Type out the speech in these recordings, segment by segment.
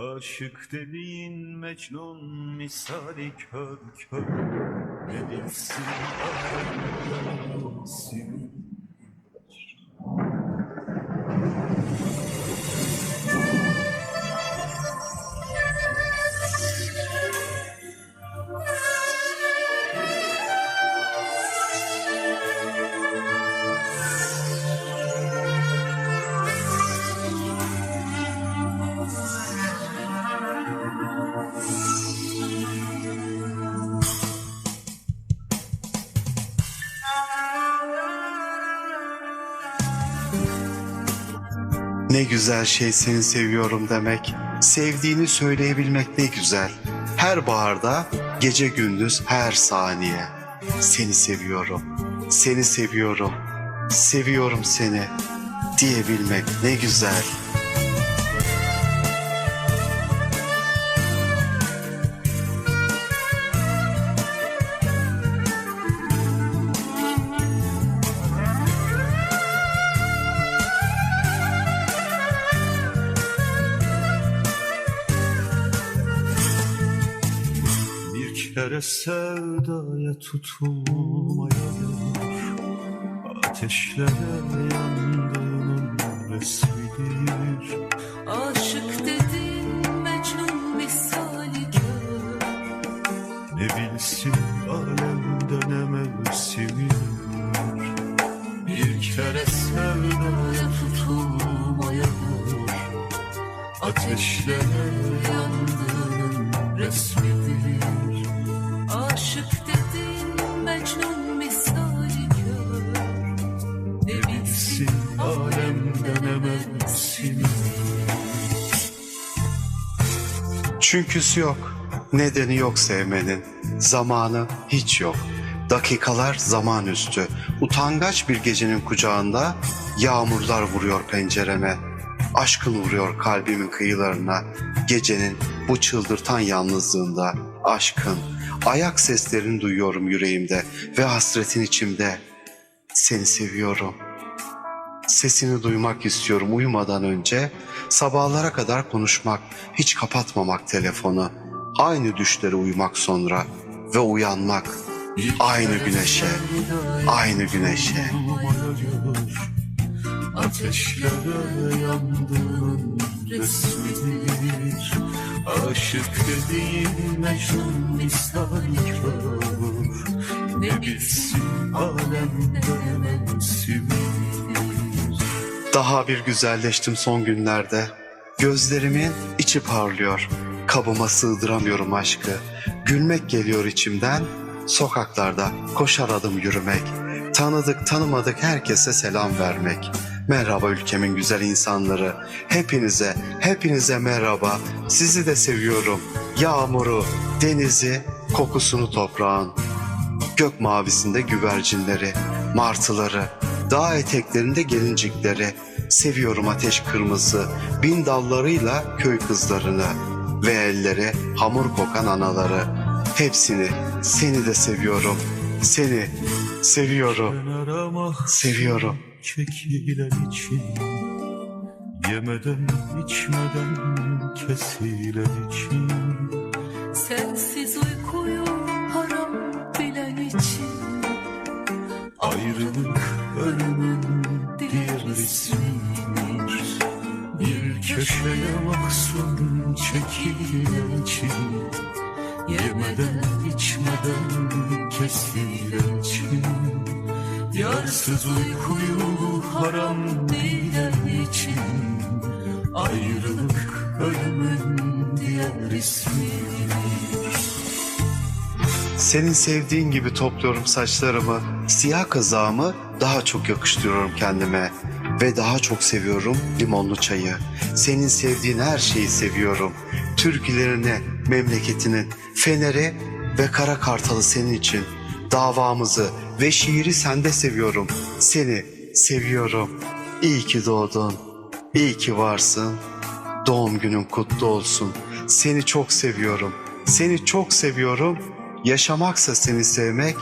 Aşık dediğin Mecnun misali kör kör. Ne bilsin alemsin Ne güzel şey seni seviyorum demek. Sevdiğini söyleyebilmek ne güzel. Her baharda, gece gündüz her saniye. Seni seviyorum, seni seviyorum, seviyorum seni diyebilmek ne güzel. Kere sevdaya tutulmayalım Ateşlere yandığının resmidir. Aşık dedin Mecnun misali kör Ne bilsin alemde ne mevsimidir Bir kere sevdaya tutulmayalım Ateşlere yandığının resmidir Bilsin alemde ne mevsimidir Çünküsü yok, nedeni yok sevmenin. Zamanı hiç yok. Dakikalar zaman üstü. Utangaç bir gecenin kucağında yağmurlar vuruyor pencereme. Aşkın vuruyor kalbimin kıyılarına. Gecenin bu çıldırtan yalnızlığında aşkın. Ayak seslerini duyuyorum yüreğimde ve hasretin içimde. Seni seviyorum. Sesini duymak istiyorum uyumadan önce. Sabahlara kadar konuşmak, hiç kapatmamak telefonu. Aynı düşlere uyumak sonra ve uyanmak. Aynı güneşe, aynı güneşe. Ateşlere yandığın resmidir Aşık dediğin Mecnun misali kör Ne bilsin alemde ne mevsimidir Daha bir güzelleştim son günlerde. Gözlerimin içi parlıyor. Kabıma sığdıramıyorum aşkı. Gülmek geliyor içimden. Sokaklarda koşar adım yürümek. Tanıdık tanımadık herkese selam vermek. Merhaba ülkemin güzel insanları. Hepinize, hepinize merhaba. Sizi de seviyorum. Yağmuru, denizi, kokusunu toprağın. Gök mavisinde güvercinleri, martıları, dağ eteklerinde gelincikleri, seviyorum ateş kırmızı, bin dallarıyla köy kızlarını ve elleri hamur kokan anaları. Hepsini, seni de seviyorum, seni seviyorum, seviyorum. çekilen için Yemeden içmeden kesilen için ölümün diğer ismidir Bir köşeye mahzun çekilen için Yemeden içmeden kesilen için Yarsız uykuyu haram diyen için Ayrılık ölümün diğer ismidir Senin sevdiğin gibi topluyorum saçlarımı, siyah kazağımı daha çok yakıştırıyorum kendime ve daha çok seviyorum limonlu çayı. Senin sevdiğin her şeyi seviyorum. Türkülerini, memleketinin, feneri ve kara kartalı senin için. Davamızı ve şiiri sende seviyorum. Seni seviyorum. İyi ki doğdun. İyi ki varsın. Doğum günün kutlu olsun. Seni çok seviyorum. Seni çok seviyorum. Yaşamaksa seni sevmek.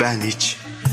Ben hiç